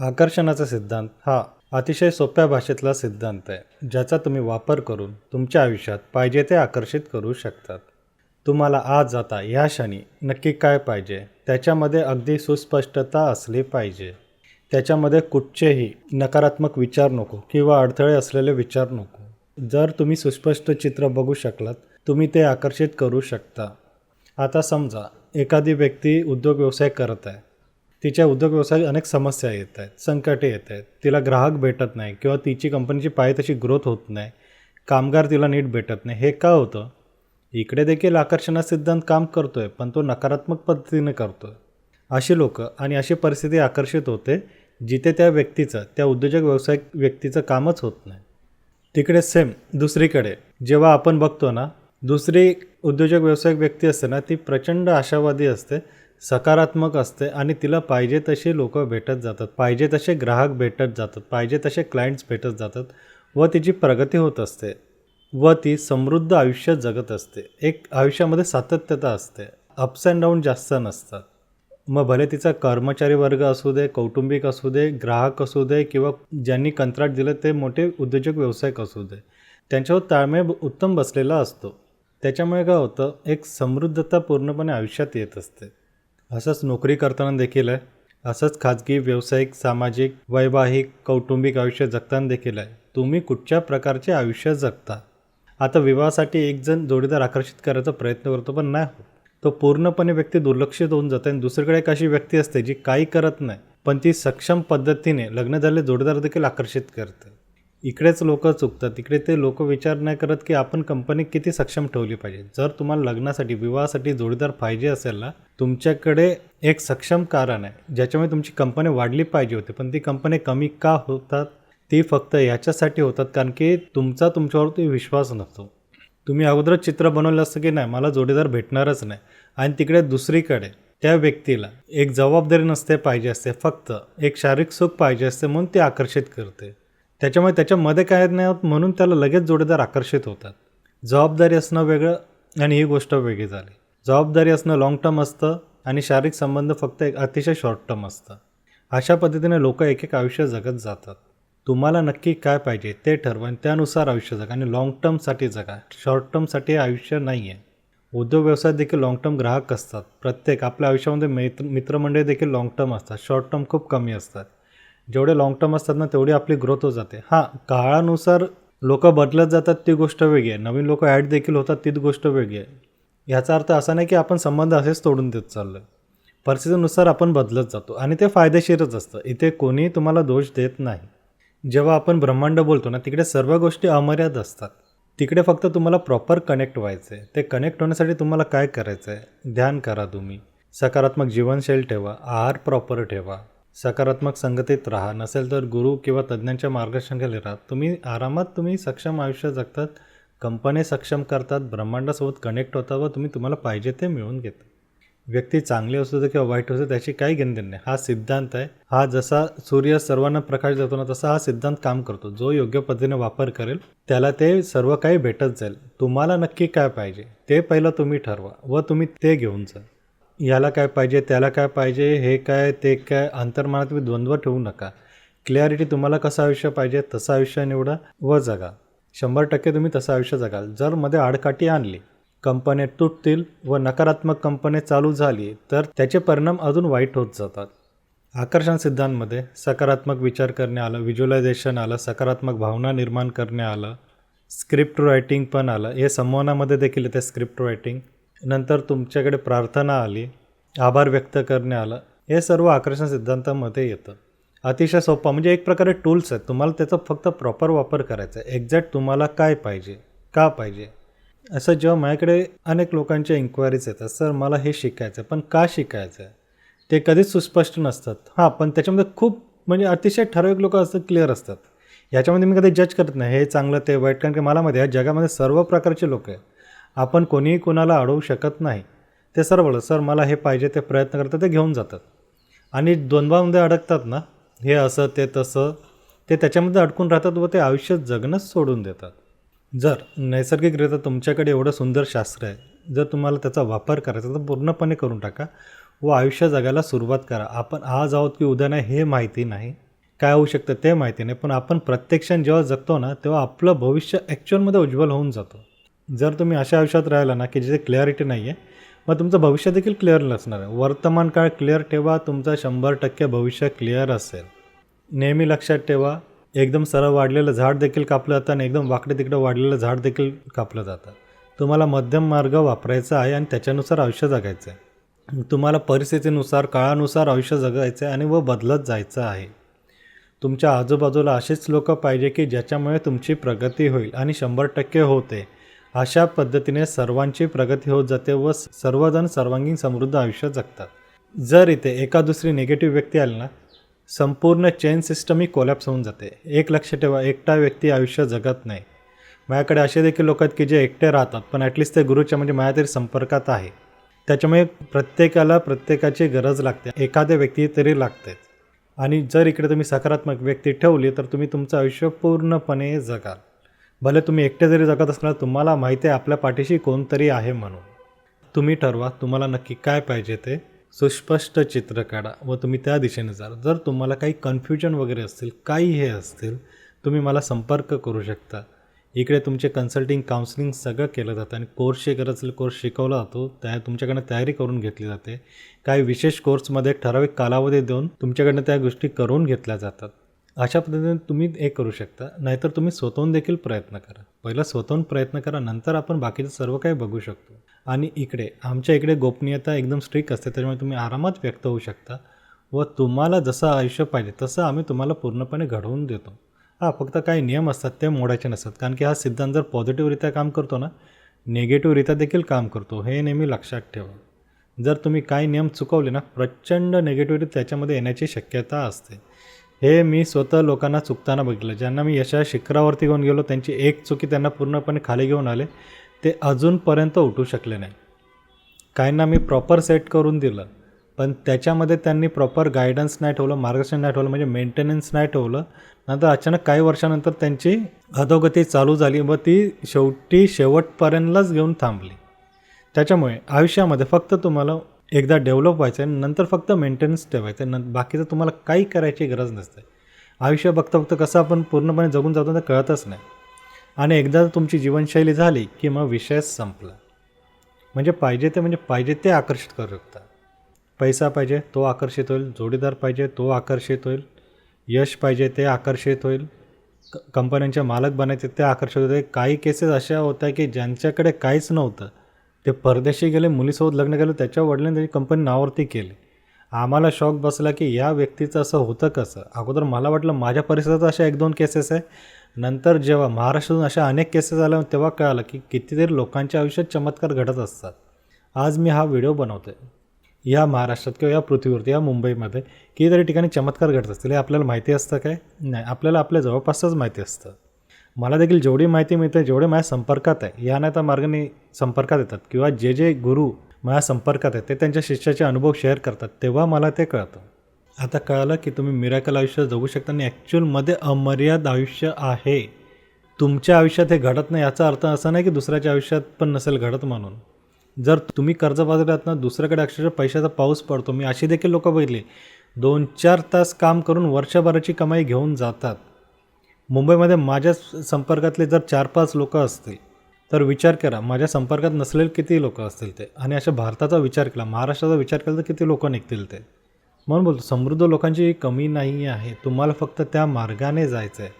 आकर्षणाचा सिद्धांत हा अतिशय सोप्या भाषेतला सिद्धांत आहे ज्याचा तुम्ही वापर करून तुमच्या आयुष्यात पाहिजे ते आकर्षित करू शकतात. तुम्हाला आज आता ह्या क्षणी नक्की काय पाहिजे त्याच्यामध्ये अगदी सुस्पष्टता असली पाहिजे. त्याच्यामध्ये कुठचेही नकारात्मक विचार नको किंवा अडथळे असलेले विचार नको. जर तुम्ही सुस्पष्ट चित्र बघू शकलात तुम्ही ते आकर्षित करू शकता. आता समजा एखादी व्यक्ती उद्योग व्यवसाय करत आहे. तिच्या उद्योग व्यवसायात अनेक समस्या येत आहेत संकटे येत आहेत. तिला ग्राहक भेटत नाही किंवा तिची कंपनीची पाय तशी ग्रोथ होत नाही. कामगार तिला नीट भेटत नाही. हे का होतं? इकडे देखील आकर्षणा सिद्धांत काम करतो आहे पण तो नकारात्मक पद्धतीने करतो आहे अशी लोकं आणि अशी परिस्थिती आकर्षित होते जिथे त्या व्यक्तीचं त्या उद्योजक व्यावसायिक व्यक्तीचं कामच होत नाही. तिकडे सेम दुसरीकडे. जेव्हा आपण बघतो ना दुसरी उद्योजक व्यावसायिक व्यक्ती असते ना ती प्रचंड आशावादी असते सकारात्मक असते आणि तिला पाहिजे तसे लोक भेटत जातात पाहिजे तसे ग्राहक भेटत जातात पाहिजे तसे क्लायंट्स भेटत जातात व तिची प्रगती होत असते व ती समृद्ध आयुष्य जगत असते. एक आयुष्यामध्ये सातत्यता असते अप्स अँड डाऊन जास्त नसतात. मग भले तिचा कर्मचारी वर्ग असू दे कौटुंबिक असू दे ग्राहक असू दे किंवा ज्यांनी कंत्राट दिलं ते मोठे उद्योजक व्यावसायिक असू दे त्यांच्यावर ताळमेळ उत्तम बसलेला असतो. त्याच्यामुळे काय होतं एक समृद्धता पूर्णपणे आयुष्यात येत असते. असंच नोकरी करताना देखील आहे. असंच खाजगी व्यावसायिक सामाजिक वैवाहिक कौटुंबिक आयुष्य जगताना देखील आहे. तुम्ही कुठच्या प्रकारचे आयुष्य जगता? आता विवाहासाठी एक जण जोडीदार आकर्षित करायचा प्रयत्न करतो पण नाही होत. तो पूर्णपणे व्यक्ती दुर्लक्षित होऊन जाते आणि दुसरीकडे एक अशी व्यक्ती असते जी काही करत नाही पण ती सक्षम पद्धतीने लग्न झाले जोडीदार देखील आकर्षित करते. इकडेच लोक चुकतात. इकडे ते लोक विचार नाही करत की आपण कंपनी किती सक्षम ठेवली पाहिजे. जर तुम्हाला लग्नासाठी विवाहासाठी जोडीदार पाहिजे असेल ना तुमच्याकडे एक सक्षम कारण आहे. ज्याच्यामुळे तुमची कंपनी वाढली पाहिजे होती. पण ती कंपनी कमी का होतात? ती फक्त याच्यासाठी होतात. कारण की तुमचा तुमच्यावरती विश्वास नसतो. तुम्ही अगोदरच चित्र बनवलं असतं की नाही मला जोडीदार भेटणारच नाही. आणि तिकडे दुसरीकडे त्या व्यक्तीला एक जबाबदारी नसते पाहिजे असते. फक्त एक शारीरिक सुख पाहिजे असते म्हणून ते आकर्षित करते. त्याच्यामुळे त्याच्यामध्ये काय नाही म्हणून त्याला लगेच जोडीदार आकर्षित होतात. जबाबदारी असणं वेगळं आणि ही गोष्ट वेगळी झाली. जबाबदारी असणं लाँग टर्म असतं आणि शारीरिक संबंध फक्त एक अतिशय शॉर्ट टर्म असतं. अशा पद्धतीने लोक एक एक आयुष्य जगत जातात. तुम्हाला नक्की काय पाहिजे ते ठरवा आणि त्यानुसार आयुष्य जगा आणि लाँग टर्मसाठी जगा. शॉर्ट टर्मसाठी आयुष्य नाही आहे उद्योग व्यवसायात देखील लाँग टर्म ग्राहक असतात. प्रत्येक आपल्या आयुष्यामध्ये मित्र मित्रमंडळी देखील लाँग टर्म असतात. शॉर्ट टर्म खूप कमी असतात. जेवढे लाँग टर्म असतात ना तेवढी आपली ग्रोथ होत जाते. हां काळानुसार लोक बदलत जातात ती गोष्ट वेगळी आहे. नवीन लोक ॲड देखील होतात तीच गोष्ट वेगळी आहे. ह्याचा अर्थ असा नाही की आपण संबंध असेच तोडून देत चाललो आहे परिस्थितीनुसार आपण बदलत जातो आणि ते फायदेशीरच असतं. इथे कोणीही तुम्हाला दोष देत नाही. जेव्हा आपण ब्रह्मांड बोलतो ना तिकडे सर्व गोष्टी अमर्याद असतात. तिकडे फक्त तुम्हाला प्रॉपर कनेक्ट व्हायचं आहे ते कनेक्ट होण्यासाठी तुम्हाला काय करायचं आहे ध्यान करा तुम्ही. सकारात्मक जीवनशैली ठेवा. आहार प्रॉपर ठेवा. सकारात्मक संगतीत राहा. नसेल तर गुरु किंवा तज्ज्ञांच्या मार्गदर्शनाखाली राहा. तुम्ही आरामात तुम्ही सक्षम आयुष्य जगतात कंपनी सक्षम करतात ब्रह्मांडासोबत कनेक्ट होतात व तुम्ही तुम्हाला पाहिजे ते मिळवून घेता. व्यक्ती चांगली असू दे किंवा वाईट असू त्याची काही घेणदेण नाही. हा सिद्धांत आहे. हा जसा सूर्य सर्वांना प्रकाश देतो ना तसा हा सिद्धांत काम करतो. जो योग्य पद्धतीने वापर करेल त्याला ते सर्व काही भेटत जाईल. तुम्हाला नक्की काय पाहिजे ते पहिलं तुम्ही ठरवा व तुम्ही ते घेऊन जा. याला काय पाहिजे त्याला काय पाहिजे हे काय ते काय अंतर्मनात तुम्ही द्वंद्व ठेवू नका. क्लॅरिटी तुम्हाला कसं आयुष्य पाहिजे तसं आयुष्य निवडा व जगा. शंभर टक्के तुम्ही तसं आयुष्य जगाल. जर मध्ये आडकाठी आणली कंपन्या तुटतील व नकारात्मक कंपन्या चालू झाली तर त्याचे परिणाम अजून वाईट होत जातात. आकर्षण सिद्धांमध्ये सकारात्मक विचार करणे आलं व्हिज्युअलायझेशन आलं सकारात्मक भावना निर्माण करणे आलं स्क्रिप्ट रायटिंग पण आलं. हे संवादामध्ये देखील येते स्क्रिप्ट रायटिंग नंतर तुमच्याकडे प्रार्थना आली आभार व्यक्त करणे आलं हे सर्व आकर्षण सिद्धांतामध्ये येतं. अतिशय सोपं म्हणजे एक प्रकारे टूल्स आहेत. तुम्हाला त्याचा फक्त प्रॉपर वापर करायचा आहे. एक्झॅक्ट तुम्हाला काय पाहिजे का पाहिजे? असं जेव्हा माझ्याकडे अनेक लोकांच्या इन्क्वायरीज येतात सर मला हे शिकायचं आहे पण का शिकायचं आहे ते कधीच सुस्पष्ट नसतात. हां पण त्याच्यामध्ये खूप म्हणजे अतिशय ठराविक लोक असतात क्लिअर असतात. याच्यामध्ये मी कधी जज करत नाही. हे चांगलं ते वाईट कारण की मला माहिती आहे जगामध्ये सर्व प्रकारचे लोक आहेत. आपण कोणीही कोणाला अडवू शकत नाही. ते सर्व सर मला हे पाहिजे ते प्रयत्न करतात ते घेऊन जातात. आणि द्वंद्वामध्ये अडकतात ना हे असं ते तसं ते त्याच्यामध्ये अडकून राहतात व ते आयुष्य जगणंच सोडून देतात. जर नैसर्गिकरित्या तुमच्याकडे एवढं सुंदर शास्त्र आहे जर तुम्हाला त्याचा वापर करायचा तर पूर्णपणे करून टाका व आयुष्य जगायला सुरुवात करा. आपण आज आहोत की उद्या नाही हे माहिती नाही. काय होऊ शकतं ते माहिती नाही पण आपण प्रत्यक्षात जेव्हा जगतो ना तेव्हा आपलं भविष्य ॲक्च्युअलमध्ये उज्ज्वल होऊन जातं. जर तुम्ही अशा आयुष्यात राहिला ना की जिथे क्लॅरिटी नाही आहे मग तुमचं भविष्य देखील क्लिअर नसणार आहे. वर्तमान काळ क्लिअर ठेवा तुमचं शंभर टक्के भविष्य क्लिअर असेल. नेहमी लक्षात ठेवा एकदम सरळ वाढलेलं झाड देखील कापलं जातं आणि एकदम वाकडे तिकडे वाढलेलं झाड देखील कापलं जातं. तुम्हाला मध्यम मार्ग वापरायचा आहे आणि त्याच्यानुसार आयुष्य जगायचं आहे तुम्हाला परिस्थितीनुसार काळानुसार आयुष्य जगायचं आहे आणि व बदलत जायचं आहे. तुमच्या आजूबाजूला असेच लोक पाहिजे की ज्याच्यामुळे तुमची प्रगती होईल आणि शंभर टक्के होते. अशा पद्धतीने सर्वांची प्रगती होत जाते व सर्वजण सर्वांगीण समृद्ध आयुष्य जगतात. जर इथे एका दुसरी निगेटिव्ह व्यक्ती आली ना संपूर्ण चेन सिस्टम ही कोलॅप्स होऊन जाते. एक लक्ष ठेवा एकटा व्यक्ती आयुष्य जगत नाही. माझ्याकडे असे देखील लोक आहेत की जे एकटे राहतात पण ॲटलिस्ट ते गुरुच्या म्हणजे माझ्या तरी संपर्कात आहे. त्याच्यामुळे प्रत्येकाला प्रत्येकाची गरज लागते. एखाद्या व्यक्ती तरी लागतेच. आणि जर इकडे तुम्ही सकारात्मक व्यक्ती ठेवली तर तुम्ही तुमचं आयुष्य पूर्णपणे जगाल. भले तुम्ही एकटे जरी जगत असणार तुम्हाला माहिती आहे आपल्या पाठीशी कोणतरी आहे म्हणून. तुम्ही ठरवा तुम्हाला नक्की काय पाहिजे ते. सुस्पष्ट चित्र काढा व तुम्ही त्या दिशेने जा. जर तुम्हाला काही कन्फ्युजन वगैरे असतील काही हे असतील तुम्ही मला संपर्क करू शकता. इकडे तुमचे कन्सल्टिंग काउन्सिलिंग सगळं केलं जातं आणि कोर्सची गरज असेल कोर्स शिकवला जातो त्या तुमच्याकडनं तयारी करून घेतली जाते. काही विशेष कोर्समध्ये ठराविक कालावधी देऊन तुमच्याकडनं त्या गोष्टी करून घेतल्या जातात. अशा पद्धतीने तुम्ही एक करू शकता. नाहीतर तुम्ही स्वतःहून देखील प्रयत्न करा. पहिला स्वतःहून प्रयत्न करा नंतर आपण बाकीचं सर्व काही बघू शकतो. आणि इकडे आमच्या इकडे गोपनीयता एकदम स्ट्रिक असते त्याच्यामुळे तुम्ही आरामात व्यक्त होऊ शकता व तुम्हाला जसं आयुष्य पाहिजे तसं आम्ही तुम्हाला पूर्णपणे घडवून देतो. हां फक्त काही नियम असतात ते मोडायचे नसतात. कारण की हा सिद्धांत जर पॉझिटिव्हरित्या काम करतो ना निगेटिव्हरित्या देखील काम करतो. हे नेहमी लक्षात ठेवा. जर तुम्ही काही नियम चुकवले ना प्रचंड निगेटिव्हिटी त्याच्यामध्ये येण्याची शक्यता असते. हे मी स्वतः लोकांना चुकताना बघितलं. ज्यांना मी यशा शिखरावरती घेऊन गेलो त्यांची एक चुकी त्यांना पूर्णपणे खाली घेऊन आले. ते अजूनपर्यंत उठू शकले नाही. काहींना मी प्रॉपर सेट करून दिलं पण त्याच्यामध्ये त्यांनी प्रॉपर गायडन्स नाही ठेवलं मार्गदर्शन नाही ठेवलं म्हणजे मेंटेनन्स नाही ठेवलं. नंतर अचानक काही वर्षानंतर त्यांची अधोगती चालू झाली व ती शेवटी शेवटपर्यंतच घेऊन थांबली. त्याच्यामुळे आयुष्यामध्ये फक्त तुम्हाला एकदा डेव्हलप व्हायचं आहे नंतर फक्त मेंटेनन्स ठेवायचं. आहे न बाकीचं तुम्हाला काही करायची गरज नसते. आयुष्य बघता बघता कसं आपण पूर्णपणे जगून जातो ते कळतच नाही. आणि एकदा तुमची जीवनशैली झाली की मग विषयच संपला. म्हणजे पाहिजे ते म्हणजे पाहिजे ते आकर्षित करू शकता. पैसा पाहिजे तो आकर्षित होईल. जोडीदार पाहिजे तो आकर्षित होईल. यश पाहिजे ते आकर्षित होईल. क कंपन्यांचे मालक बनायचे ते आकर्षित होते. काही केसेस अशा होत्या की ज्यांच्याकडे काहीच नव्हतं. ते परदेशी गेले मुलीसोबत लग्न केलं त्याच्या वडिलांनी त्याची कंपनी नावावरती केली. आम्हाला शॉक बसला की या व्यक्तीचं असं होतं कसं? अगोदर मला वाटलं माझ्या परिसरात अशा एक दोन केसेस आहे. नंतर जेव्हा महाराष्ट्रातून अशा अनेक केसेस आल्या तेव्हा कळालं की कितीतरी लोकांच्या आयुष्यात चमत्कार घडत असतात. आज मी हा व्हिडिओ बनवतो आहे या महाराष्ट्रात किंवा या पृथ्वीवरती या मुंबईमध्ये कितीतरी ठिकाणी चमत्कार घडत असतील हे आपल्याला माहिती असतं काय? नाही आपल्याला आपल्या जवळपासच माहिती असतं. मला देखील जेवढी माहिती मिळते जेवढे माझ्या संपर्कात आहे या नाही तर मार्गाने संपर्कात येतात. किंवा जे जे गुरु माझ्या संपर्कात आहेत ते त्यांच्या शिष्याचे अनुभव शेअर करतात तेव्हा मला ते कळतं. आता कळालं की तुम्ही मिराकल आयुष्य जगू शकता आणि ॲक्च्युअलमध्ये अमर्याद आयुष्य आहे. तुमच्या आयुष्यात हे घडत नाही याचा अर्थ असा नाही की दुसऱ्याच्या आयुष्यात पण नसेल घडत म्हणून. जर तुम्ही कर्जबाजारात ना दुसऱ्याकडे अक्षरशः पैशाचा पाऊस पडतो मी अशी देखील लोकं बघितली. दोन चार तास काम करून वर्षभराची कमाई घेऊन जातात. मुंबईमध्ये माझ्या संपर्कातले जर चार पाच लोक असतील तर विचार करा. माझ्या संपर्कात नसलेले किती लोक असतील ते? आणि अशा भारताचा विचार केला महाराष्ट्राचा विचार केला तर किती लोक निघतील ते? म्हणून बोलतो समृद्ध लोकांची कमी नाही आहे. तुम्हाला फक्त त्या मार्गाने जायचं आहे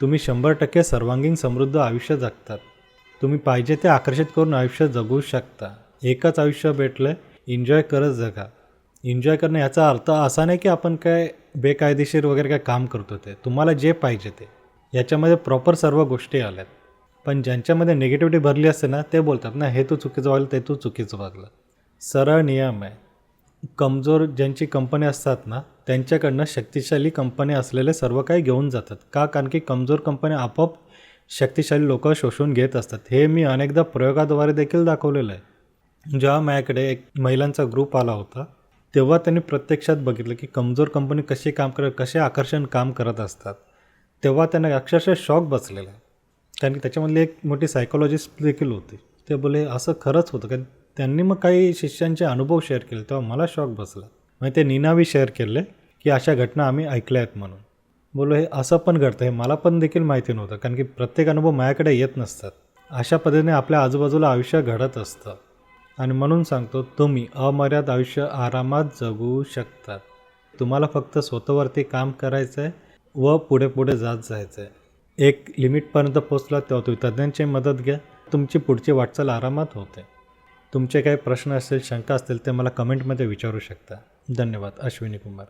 तुम्ही शंभर टक्के सर्वांगीण समृद्ध आयुष्य जगतात. तुम्ही पाहिजे ते आकर्षित करून आयुष्य जगू शकता. एकच आयुष्य भेटलं आहे एन्जॉय करत जगा. एन्जॉय करणं याचा अर्थ असा नाही की आपण काय बेकायदेशीर वगैरे काय काम करतो ते. तुम्हाला जे पाहिजे ते. याच्यामध्ये प्रॉपर सर्व गोष्टी आल्यात. पण ज्यांच्यामध्ये निगेटिव्हिटी भरली असते ना ते बोलतात ना हे तू चुकीचं वागलं ते तू चुकीचं वागलं. सरळ नियम आहे. कमजोर ज्यांची कंपनी असतात ना त्यांच्याकडनं शक्तिशाली कंपनी असलेले सर्व काही घेऊन जातात. का? कारण की कमजोर कंपनी आपोआप शक्तिशाली लोक शोषून घेत असतात. हे मी अनेकदा प्रयोगाद्वारे देखील दाखवलेलं आहे. जेव्हा माझ्याकडे एक महिलांचा ग्रुप आला होता तेव्हा त्यांनी प्रत्यक्षात बघितलं की कमजोर कंपनी कशी काम करत कसे आकर्षण काम करत असतात. तेव्हा त्यांना अक्षरशः शॉक बसलेला आहे. कारण की त्याच्यामधली एक मोठी सायकोलॉजिस्ट देखील होती. ते बोले असं खरंच होतं कारण त्यांनी मग काही शिष्यांचे अनुभव शेअर केले तेव्हा मला शॉक बसला. मग ते निनावी शेअर केले की अशा घटना आम्ही ऐकल्या आहेत म्हणून. बोलो हे असं पण घडतं हे मला पण देखील माहिती नव्हतं कारण की प्रत्येक अनुभव माझ्याकडे येत नसतात. अशा पद्धतीने आपल्या आजूबाजूला आयुष्य घडत असतं. आणि म्हणून सांगतो तुम्ही अमर्याद आयुष्य आरामात जगू शकतात तुम्हाला फक्त स्वतःवरती काम करायचं आहे व पुढे पुढे जात जायचं आहे एक लिमिटपर्यंत पोचला तेव्हा तुम्ही तज्ज्ञांची मदत घ्या. तुमची पुढची वाटचाल आरामात होते. तुमचे काही प्रश्न असतील शंका असतील ते मला कमेंटमध्ये विचारू शकता. धन्यवाद. अश्विनी कुमार